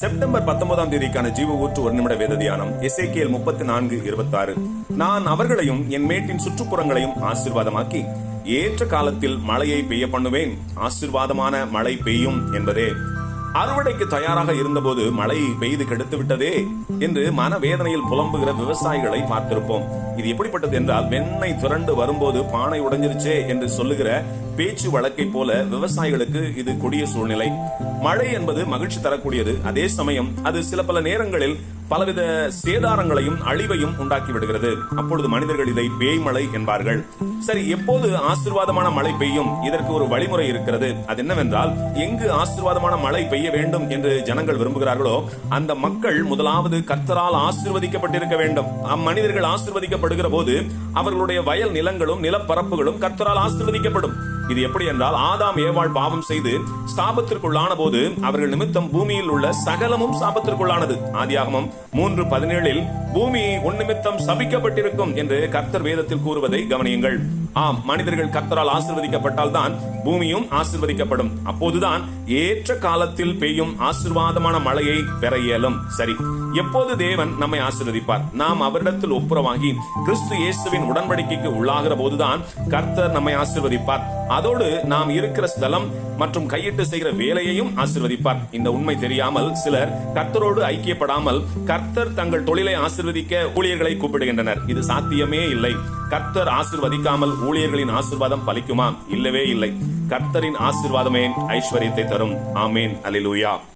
September பத்தொன்பதாம் தேதிக்கான ஜீவ ஊற்று ஒரு நிமிட வேத தியானம் எஸ்ஏகேஎல் முப்பத்தி நான்கு இருபத்தாறு. நான் அவர்களையும் என் மேட்டின் சுற்றுப்புறங்களையும் ஆசீர்வாதமாக்கி ஏற்ற காலத்தில் மழையை பெய்ய பண்ணுவேன். ஆசிர்வாதமான மழை பெய்யும் என்பதே. அறுவடைக்கு தயாராக இருந்தபோது மழை பெய்து கெடுத்து விட்டதே என்று மனவேதனையில் புலம்புகிற விவசாயிகளை பார்த்திருப்போம். இது எப்படிப்பட்டது என்றால் வெண்ணெய் திரண்டு வரும்போது பானை உடைஞ்சிருச்சே என்று சொல்லுகிற பேச்சு வழக்கை போல விவசாயிகளுக்கு இது கொடிய சூழ்நிலை. மழை என்பது மகிழ்ச்சி தரக்கூடியது. அதே சமயம் அது சில பல நேரங்களில் பலவித சேதாரங்களையும் அழிவையும் உண்டாக்கி விடுகிறது. அப்பொழுது மனிதர்கள் இதை பேய்மழை என்பார்கள். சரி எப்போது ஆசீர்வாதமான மழை பெய்யும்? இதற்கு ஒரு வழிமுறை இருக்கிறது. அது என்னவென்றால் எங்கு ஆசீர்வாதமான மழை பெய்ய வேண்டும் என்று ஜனங்கள் விரும்புகிறார்களோ அந்த மக்கள் முதலாவது கர்த்தரால் ஆசீர்வதிக்கப்பட்டிருக்க வேண்டும். அம்மனிதர்கள் ஆசீர்வதிக்கப்படுகிற போது அவர்களுடைய வயல் நிலங்களும் நிலப்பரப்புகளும் கர்த்தரால் ஆசீர்வதிக்கப்படும். இது எப்படி என்றால் ஆதாம் ஏவாள் பாவம் செய்து சாபத்திற்குள்ளான போது அவர்கள் நிமித்தம் பூமியில் உள்ள சகலமும் சாபத்திற்குள்ளானது ஆதியாகமம் மூன்று பதினேழில் பூமி உன் நிமித்தம் சபிக்கப்பட்டிருக்கும் என்று கர்த்தர் வேதத்தில் கூறுவதை கவனியுங்கள். ஆம் மனிதர்கள் கர்த்தரால் ஆசிர்வதிக்கப்பட்டால் தான் பூமியும் ஆசிர்வதிக்கப்படும். அப்போதுதான் ஏற்ற காலத்தில் பெய்யும் ஆசிர்வாதமான மழையை பெற இயலும். சரி எப்போது தேவன் நம்மை ஆசிர்வதிப்பார்? நாம் அவரிடத்தில் ஒப்புரவாகி கிறிஸ்து இயேசுவின் உடன்படிக்கைக்கு உள்ளாகிற போதுதான் கர்த்தர் நம்மை ஆசிர்வதிப்பார். அதோடு நாம் இருக்கிற ஸ்தலம் மற்றும் கையிட்டு செய்கிற வேலையையும் ஆசிர்வதிப்பார். இந்த உண்மை தெரியாமல் சிலர் கர்த்தரோடு ஐக்கியப்படாமல் கர்த்தர் தங்கள் தொழிலை ஆசிர்வதிக்க ஊழியர்களை கூப்பிடுகின்றனர். இது சாத்தியமே இல்லை. கர்த்தர் ஆசீர்வதிக்காமல் ஊழியர்களின் ஆசிர்வாதம் பலிக்குமா? இல்லவே இல்லை. கர்த்தரின் ஆசிர்வாதமே ஐஸ்வர்யத்தை தரும். ஆமேன். அலிலூயா